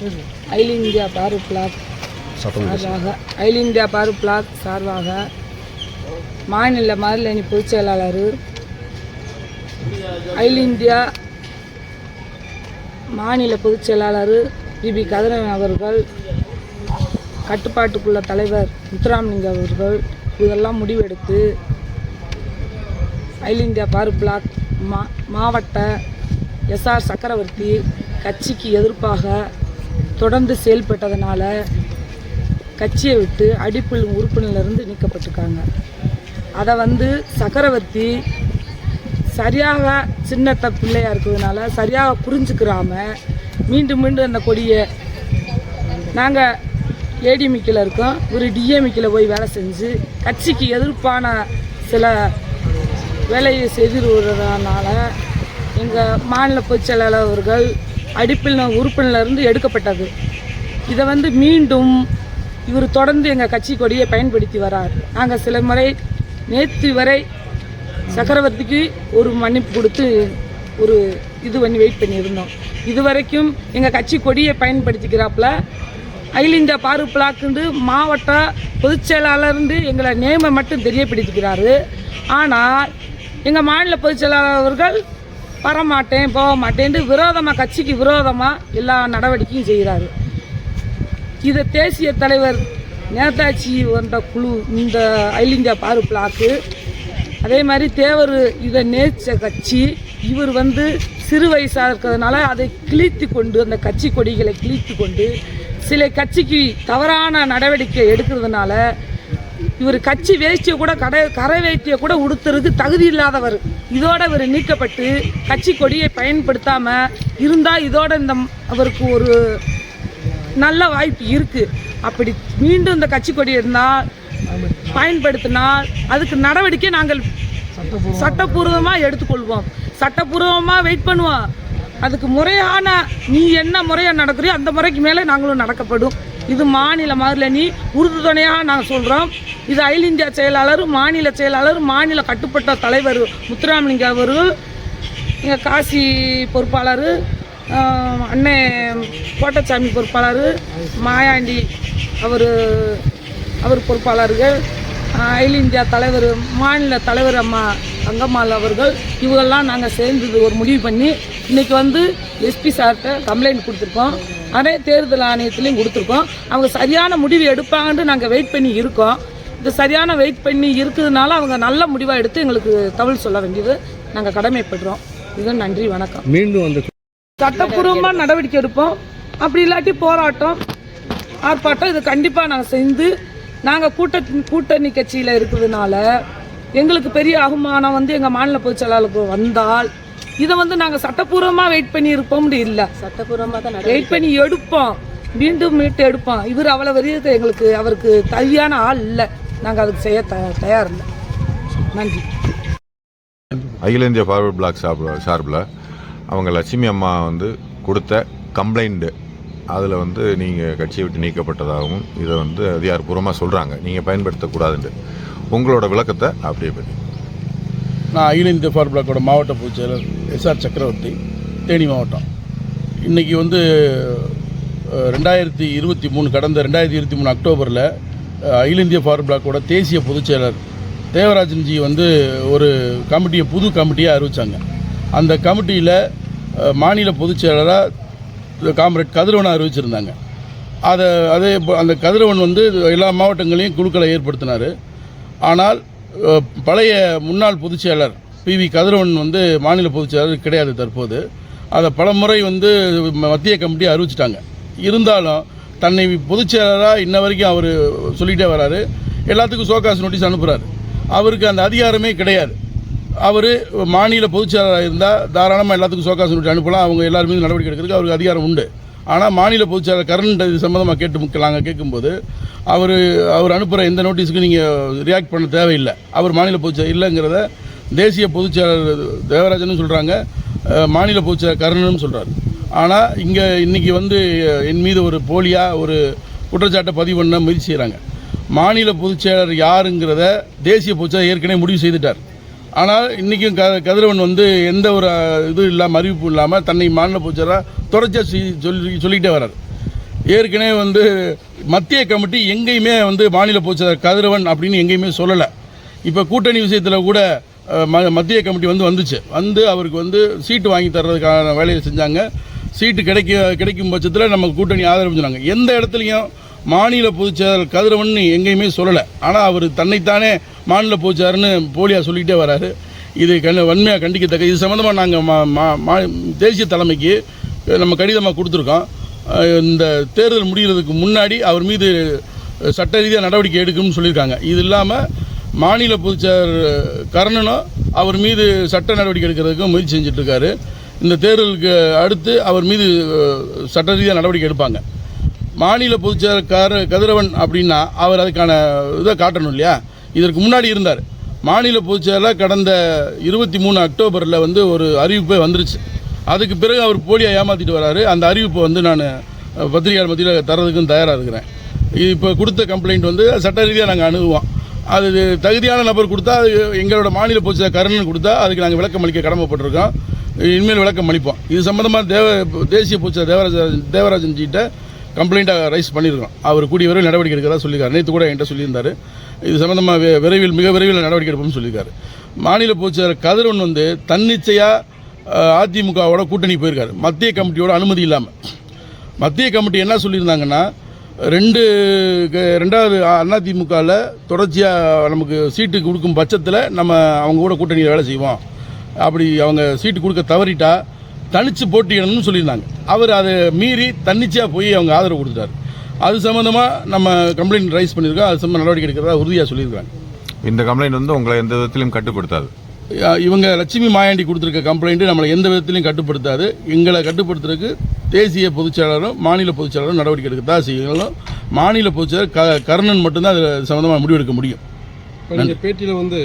அகில இந்தியா பாரு பிளாக். சார்பாக அகில இந்தியா பாரு பிளாக் சார்பாக மாநில மகளிரணி பொதுச் செயலாளர் அகில இந்தியா மாநில பொதுச் செயலாளர் பிபி கதிரவன் அவர்கள் கட்டுப்பாட்டுக்குள்ள தலைவர் முத்துராமலிங்க அவர்கள் இதெல்லாம் முடிவெடுத்து அகில இந்தியா பாரு பிளாக் மா மாவட்ட எஸ்ஆர் சக்கரவர்த்தி கட்சிக்கு எதிர்ப்பாக தொடர்ந்து செயல்பட்டதனால கட்சியை விட்டு அடிப்பில் உறுப்பினர்லேருந்து நீக்கப்பட்டிருக்காங்க. அதை வந்து சக்கரவர்த்தி சரியாக சின்னத்த பிள்ளையாக இருக்கிறதுனால சரியாக புரிஞ்சுக்கிறாம மீண்டும் மீண்டும் அந்த கொடியை நாங்கள் ஏடிமிக்கில் இருக்கோம். ஒரு டிஎம்மிக்கில் போய் வேலை செஞ்சு கட்சிக்கு எதிர்ப்பான சில வேலையை செய்து வருவதனால எங்கள் மாநில பொதுச் செயலாளர்கள் அடிப்பில் உறுப்பினர்லேருந்து எடுக்கப்பட்டது. இதை வந்து மீண்டும் இவர் தொடர்ந்து எங்கள் கட்சி கொடியை பயன்படுத்தி வரார். நாங்கள் சில முறை நேற்று வரை சக்கரவர்த்திக்கு ஒரு மன்னிப்பு கொடுத்து ஒரு இது பண்ணி வெயிட் பண்ணியிருந்தோம். இது வரைக்கும் எங்கள் கட்சி கொடியை பயன்படுத்திக்கிறாப்புல அகில இந்தியா பாரு பிளாக்குண்டு மாவட்ட பொதுச் செயலாளர்ந்து எங்களை நேமை மட்டும் தெரியப்படுத்திக்கிறாரு. ஆனால் எங்கள் மாநில பொதுச் செயலாளர் அவர்கள் வரமாட்டேன் போக மாட்டேன்ட்டு விரோதமாக கட்சிக்கு விரோதமாக எல்லா நடவடிக்கையும் செய்கிறாரு. இதை தேசிய தலைவர் நேதாஜி வந்த குழு இந்த அகில இந்தியா பாரு பிளாக்கு. அதே மாதிரி தேவர் இதை நேச்ச கட்சி இவர் வந்து சிறு வயசாக இருக்கிறதுனால அதை கிழித்து கொண்டு அந்த கட்சி கொடிகளை கிழித்து கொண்டு சில கட்சிக்கு தவறான நடவடிக்கை எடுக்கிறதுனால இவர் கட்சி வேஷ்டியை கூட கடை கரை வேஷ்டியை கூட உடுத்துறதுக்கு தகுதி இல்லாதவர். இதோட இவர் நீக்கப்பட்டு கட்சி கொடியை பயன்படுத்தாமல் இருந்தால் இதோட இந்த அவருக்கு ஒரு நல்ல வாய்ப்பு இருக்கு. அப்படி மீண்டும் இந்த கட்சி கொடி இருந்தால் பயன்படுத்தினால் அதுக்கு நடவடிக்கை நாங்கள் சட்டப்பூர்வமாக எடுத்துக்கொள்வோம். சட்டப்பூர்வமாக வெயிட் பண்ணுவோம். அதுக்கு முறையான நீ என்ன முறையாக நடக்கிறியோ அந்த முறைக்கு மேலே நாங்களும் நடக்கப்படும். இது மாநில மதுரணி உறுதி துணையாக நாங்கள் சொல்கிறோம் இது அகில இந்தியா செயலாளர் மாநில செயலாளர் மாநில கட்டுப்பட்ட தலைவர் முத்துராமலிங்க அவர்கள் எங்கள் காசி பொறுப்பாளர் அண்ணே கோட்டச்சாமி பொறுப்பாளர் மாயாண்டி அவர் அவர் பொறுப்பாளர்கள் அகில இந்தியா தலைவர் மாநில தலைவர் அம்மா தங்கம்மாள் அவர்கள் இவங்கெல்லாம் நாங்கள் சேர்ந்து ஒரு முடிவு பண்ணி இன்றைக்கி வந்து எஸ்பி சார்கிட்ட கம்ப்ளைண்ட் கொடுத்துருக்கோம். அதே தேர்தல் ஆணையத்துலேயும் கொடுத்துருக்கோம். அவங்க சரியான முடிவு எடுப்பாங்கன்னு நாங்கள் வெயிட் பண்ணி இருக்கோம். இது சரியான வெயிட் பண்ணி இருக்கிறதுனால அவங்க நல்ல முடிவாக எடுத்து எங்களுக்கு தகவல் சொல்ல வேண்டியது. நாங்கள் கடமைப்படுறோம். இது நன்றி வணக்கம். மீண்டும் அந்த சட்டப்பூர்வமாக நடவடிக்கை எடுப்போம். அப்படி இல்லாட்டி போராட்டம் ஆர்ப்பாட்டம் இது கண்டிப்பாக நாங்கள் செஞ்சு நாங்கள் கூட்ட கூட்டணி கட்சியில் இருக்கிறதுனால எங்களுக்கு பெரிய அவமானம் வந்து எங்கள் மாநில பொதுச் செயலாளருக்கு வந்தால் இதை வந்து நாங்கள் சட்டப்பூர்வமாக வெயிட் பண்ணி இருப்போம்னு இல்லை. சட்டப்பூர்வமாக தான் வெயிட் பண்ணி எடுப்போம். மீண்டும் மீட்டு எடுப்போம். இவர் அவ்வளோ வரியத்தை எங்களுக்கு அவருக்கு தகுதியான ஆள் இல்லை. நாங்கள் அதுக்கு செய்ய த தயார் இல்லை. நன்றி. அகில இந்திய ஃபார்வர்ட் பிளாக் சார்பில் சார்பில் அவங்க லட்சுமி அம்மா வந்து கொடுத்த கம்ப்ளைண்ட்டு அதில் வந்து நீங்கள் கட்சியை விட்டு நீக்கப்பட்டதாகவும் இதை வந்து அதிகாரப்பூர்வமாக சொல்கிறாங்க நீங்கள் பயன்படுத்தக்கூடாதுன்ட்டு. உங்களோட விளக்கத்தை அப்படியே பண்ணி நான் அகில இந்திய ஃபார் பிளாக்கோட மாவட்ட பொதுச் செயலர் எஸ்ஆர் சக்கரவர்த்தி தேனி மாவட்டம். இன்றைக்கி வந்து ரெண்டாயிரத்தி இருபத்தி மூணு கடந்த ரெண்டாயிரத்தி இருபத்தி மூணு அக்டோபரில் அகில இந்திய ஃபார் பிளாக்கோட தேசிய பொதுச் செயலர் தேவராஜன்ஜி வந்து ஒரு கமிட்டியை புது கமிட்டியை அறிவித்தாங்க அந்த கமிட்டியில் மாநில பொதுச் செயலராக காம்ரேட் கதிரவனை அறிவிச்சிருந்தாங்க. அதை அதே அந்த கதிரவன் வந்து எல்லா மாவட்டங்களையும் குழுக்களை ஏற்படுத்தினார். ஆனால் பழைய முன்னாள் பொதுச்செயலர் பி வி கதிரவன் வந்து மாநில பொதுச்செயலர் கிடையாது தற்போது. அதை பலமுறை வந்து மத்திய கமிட்டி அறிவிச்சிட்டாங்க. இருந்தாலும் தன்னை பொதுச்செயலராக இன்ன வரைக்கும் அவர் சொல்லிகிட்டே வராரு. எல்லாத்துக்கும் சோகாஸ் நோட்டீஸ் அனுப்புகிறாரு அவருக்கு அந்த அதிகாரமே கிடையாது. அவர் மாநில பொதுச்செயலராக இருந்தால் தாராளமாக எல்லாத்துக்கும் சோகாஸ் நோட்டீஸ் அனுப்பலாம். அவங்க எல்லாருமே நடவடிக்கை எடுக்கிறதுக்கு அவருக்கு அதிகாரம் உண்டு. ஆனால் மாநில பொதுச்செயலாளர் கரண்ட் இது சம்மந்தமாக கேட்டு முக்கலாங்க நாங்கள் கேட்கும்போது அவர் அவர் அனுப்புகிற எந்த நோட்டீஸுக்கும் நீங்கள் ரியாக்ட் பண்ண தேவையில்லை. அவர் மாநில பொதுச்செயலர் இல்லைங்கிறத தேசிய பொதுச்செயலர் தேவராஜனும் சொல்கிறாங்க மாநில பொதுச் செயலர் சொல்கிறார் ஆனால் இங்கே இன்றைக்கி வந்து என் மீது ஒரு போலியாக ஒரு குற்றச்சாட்டை பதிவு பண்ண முயற்சி செய்கிறாங்க மாநில பொதுச்செயலர் யாருங்கிறத தேசிய பொதுச்செயலர் ஏற்கனவே முடிவு செய்துட்டார். ஆனால் இன்றைக்கும் க கதிரவன் வந்து எந்த ஒரு இதுவும் இது இல்லாமல் அறிவிப்பு இல்லாமல் தன்னை மாநில பொதுச் தொடர்ச்சியாக சொல்லி சொல்லிக்கிட்டே வர்றார் ஏற்கனவே வந்து மத்திய கமிட்டி எங்கேயுமே வந்து மாநில பொதுச்செயலாளர் கதிரவன் அப்படின்னு எங்கேயுமே சொல்லலை. இப்போ கூட்டணி விஷயத்தில் கூட ம- மத்திய கமிட்டி வந்து வந்துச்சு. வந்து அவருக்கு வந்து சீட்டு வாங்கி தர்றதுக்கான வேலையை செஞ்சாங்க. சீட்டு கிடைக்க கிடைக்கும் பட்சத்தில் நம்ம கூட்டணி ஆதரவு சொன்னாங்க. எந்த இடத்துலையும் மாநில பொதுச்செயலாளர் கதிரவன் எங்கேயுமே சொல்லலை. ஆனால் அவர் தன்னைத்தானே மாநில பொதுச்செயலாளர்னு போலியாக சொல்லிக்கிட்டே வராரு. இது கண் வன்மையாக கண்டிக்கத்தக்க இது சம்மந்தமாக நாங்கள் மா மா- மா- தேசிய தலைமைக்கு நம்ம கடிதமாக கொடுத்துருக்கோம். இந்த தேர்தல் முடிகிறதுக்கு முன்னாடி அவர் மீது சட்ட ரீதியாக நடவடிக்கை எடுக்கும்னு சொல்லியிருக்காங்க. இது இல்லாமல் மாநில பொதுச்செயலர் கர்ணனும் அவர் மீது சட்ட நடவடிக்கை எடுக்கிறதுக்கு முயற்சி செஞ்சிட்ருக்காரு இந்த தேர்தலுக்கு அடுத்து அவர் மீது சட்ட ரீதியாக நடவடிக்கை எடுப்பாங்க. மாநில பொதுச்செயலாளர் கதிரவன் அப்படின்னா அவர் அதுக்கான இதை காட்டணும் இல்லையா? இதற்கு முன்னாடி இருந்தார். மாநில பொதுச்செயலாளர் கடந்த இருபத்தி மூணு அக்டோபரில் வந்து ஒரு அறிவிப்பே வந்துருச்சு. அதுக்கு பிறகு அவர் போலியாக ஏமாற்றிட்டு வராரு. அந்த அறிவிப்பை வந்து நான் பத்திரிகையாளர் மத்தியில் தரதுக்கும் தயாராக இருக்கிறேன். இது இப்போ கொடுத்த கம்ப்ளைண்ட் வந்து சட்ட ரீதியாக நாங்கள் அணுகுவோம். அது தகுதியான நபர் கொடுத்தா அது எங்களோட மாநில பொதுச்செயலர் கருணன் கொடுத்தா அதுக்கு நாங்கள் விளக்கம் அளிக்க கடமைப்பட்டிருக்கோம். இனிமேல் விளக்கம் அளிப்போம். இது சம்மந்தமாக தேவ தேசிய பொதுச்செயலர் தேவராஜன் தேவராஜன் ஜிட்ட கம்ப்ளைண்ட்டாக ரைஸ் பண்ணியிருக்கோம் அவர் கூடிய விரைவில் நடவடிக்கை எடுக்கிறதா சொல்லியிருக்காரு. நேற்று கூட என்கிட்ட சொல்லியிருந்தார். இது சம்மந்தமாக விரைவில் மிக விரைவில் நடவடிக்கை எடுப்போம்னு சொல்லியிருக்காரு. மாநில பொதுச்செயலர் கதிரவன் வந்து தன்னிச்சையாக அதிமுகவோட கூட்டணி போயிருக்காரு. மத்திய கமிட்டியோட அனுமதி இல்லாமல் மத்திய கமிட்டி என்ன சொல்லியிருந்தாங்கன்னா ரெண்டு க- ரெண்டாவது அதிமுகவில் தொடர்ச்சியாக நமக்கு சீட்டு கொடுக்கும் பட்சத்தில் நம்ம அவங்க கூட கூட்டணியில் வேலை செய்வோம். அப்படி அவங்க சீட்டு கொடுக்க தவறிட்டால் தனித்து போட்டியிடணும்னு சொல்லியிருந்தாங்க. அவர் அதை மீறி தன்னிச்சையாக போய் அவங்க ஆதரவு கொடுத்துட்டாரு. அது சம்மந்தமாக நம்ம கம்ப்ளைண்ட் ரைஸ் பண்ணியிருக்கோம். அது சம்மந்த நடவடிக்கை எடுக்கிறதா உறுதியாக சொல்லியிருக்காங்க இந்த கம்ப்ளைண்ட் வந்து உங்களை எந்த விதத்திலும் கட்டுப்படுத்தாது. இவங்க லட்சுமி மாயாண்டி கொடுத்துருக்க கம்ப்ளைண்ட்டு நம்மளை எந்த விதத்திலையும் கட்டுப்படுத்தாது. எங்களை கட்டுப்படுத்துறதுக்கு தேசிய பொதுச்செயலாளரும் மாநில பொதுச்செயலாளரும் நடவடிக்கை எடுக்க தான் செய்யணும். மாநில பொதுச்செயலர் க கர்ணன் மட்டும்தான் அது சம்மந்தமாக முடிவெடுக்க முடியும். இப்போ நீங்கள் பேட்டியில் வந்து